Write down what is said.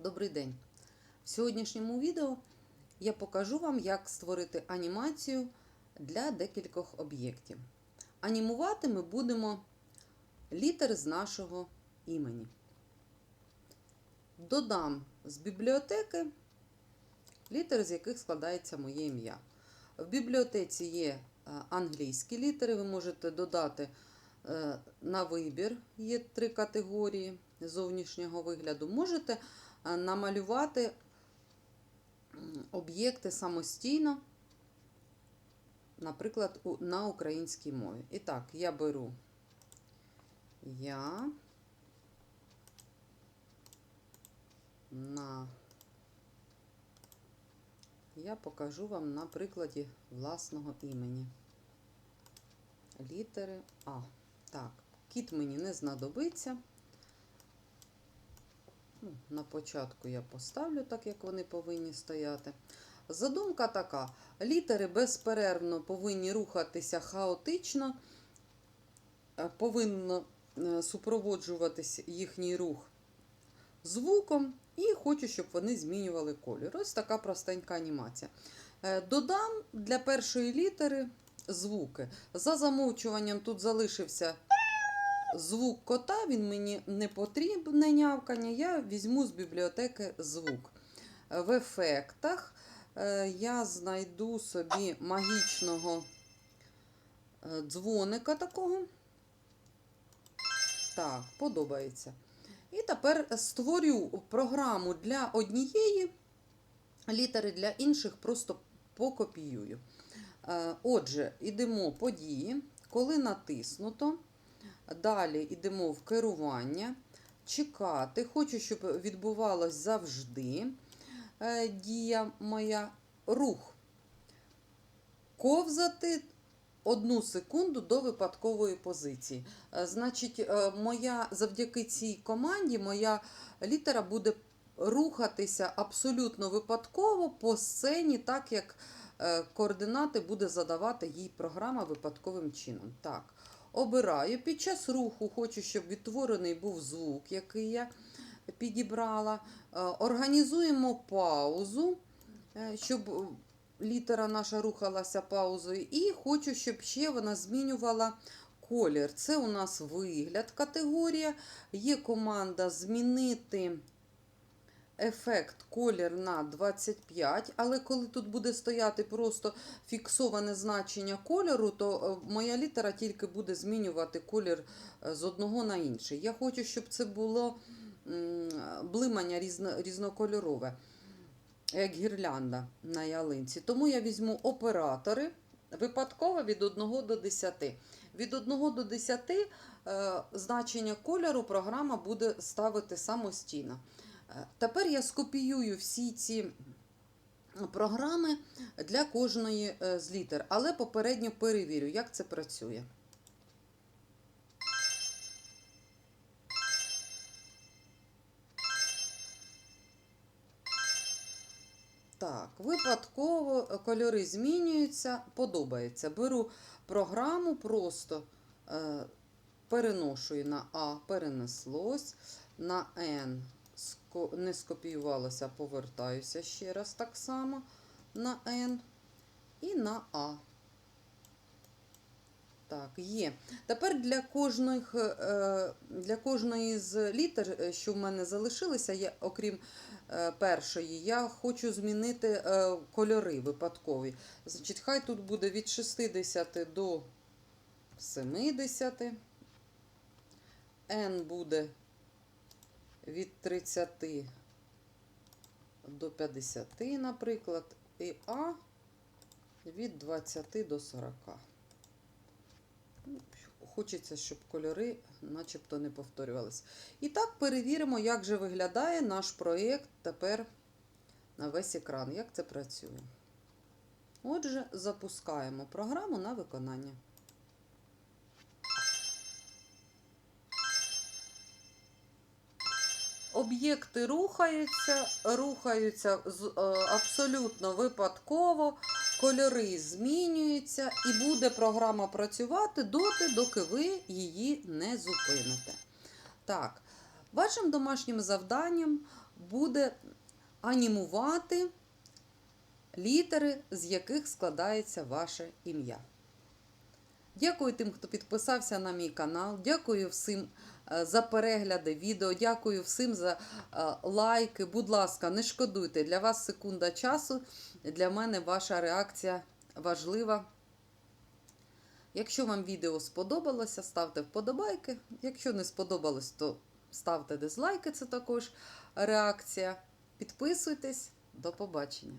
Добрий день! В сьогоднішньому відео я покажу вам, як створити анімацію для декількох об'єктів. Анімувати ми будемо літери з нашого імені. Додам з бібліотеки літери, з яких складається моє ім'я. В бібліотеці є е, англійські літери, ви можете додати е, на вибір, є три категорії зовнішнього вигляду. Можете намалювати об'єкти самостійно, наприклад, на українській мові. І так, я беру я на я покажу вам на прикладі власного імені. Літери А. Так, кіт мені не знадобиться. Ну, На початку я поставлю так, як вони повинні стояти. Задумка така: літери безперервно повинні рухатися хаотично, е, повинно е, супроводжуватись їхній рух звуком, і хочу, щоб вони змінювали колір. Ось така простенька анімація. Е, Додам для першої літери звуки. За замовчуванням тут залишився звук кота, він мені не потрібне нявкання. Я візьму з бібліотеки звук. В ефектах е, я знайду собі магічного е, дзвоника такого. Так, подобається. І тепер створю програму для однієї літери, для інших просто покопіюю. Е, Отже, йдемо події, коли натиснуто. Далі йдемо в керування, чекати. Хочу, щоб відбувалось завжди е, дія моя рух. Ковзати одну секунду до випадкової позиції. Е, Значить, е, моя, завдяки цій команді моя літера буде рухатися абсолютно випадково по сцені, так як координати буде задавати їй програма випадковим чином. Так, обираю. Під час руху хочу, щоб відтворений був звук, який я підібрала. Е, Організуємо паузу, е, щоб е, літера наша рухалася паузою. І хочу, щоб ще вона змінювала колір. Це у нас вигляд категорія. Є команда змінити ефект колір на 25, але коли тут буде стояти просто фіксоване значення кольору, то е, моя літера тільки буде змінювати колір е, з одного на інший. Я хочу, щоб це було блимання різно, різнокольорове, як гірлянда на ялинці. Тому я візьму оператори випадково від 1 до 10. Від 1 до 10 е, значення кольору програма буде ставити самостійно. Тепер я скопіюю всі ці програми для кожної е, з літер, але попередньо перевірю, як це працює. Так, випадково кольори змінюються, подобається. Беру програму, просто е, переношую на А, перенеслось, на ско- не скопіювалося, повертаюся ще раз так само на N і на А. Так, є. Тепер для кожних, е, для кожної з літер, е, що в мене залишилися, я, окрім е, першої, я хочу змінити кольори випадкові. Значить, хай тут буде від 60 до 70. N буде від 30 до 50, наприклад, і А від 20 до 40. Ну, Хочеться, щоб кольори начебто не повторювалися. І так перевіримо, як же виглядає наш проєкт тепер на весь екран, як це працює. Отже, запускаємо програму на виконання. Об'єкти рухаються, рухаються е, абсолютно випадково, кольори змінюються, і буде програма працювати доти, доки ви її не зупините. Так, вашим домашнім завданням буде анімувати літери, з яких складається ваше ім'я. Дякую тим, хто підписався на мій канал. Дякую всім е, за перегляди відео. Дякую всім за е, лайки. Будь ласка, не шкодуйте. Для вас секунда часу. Для мене ваша реакція важлива. Якщо вам відео сподобалося, ставте вподобайки. Якщо не сподобалось, то ставте дизлайки, це також реакція. Підписуйтесь. До побачення.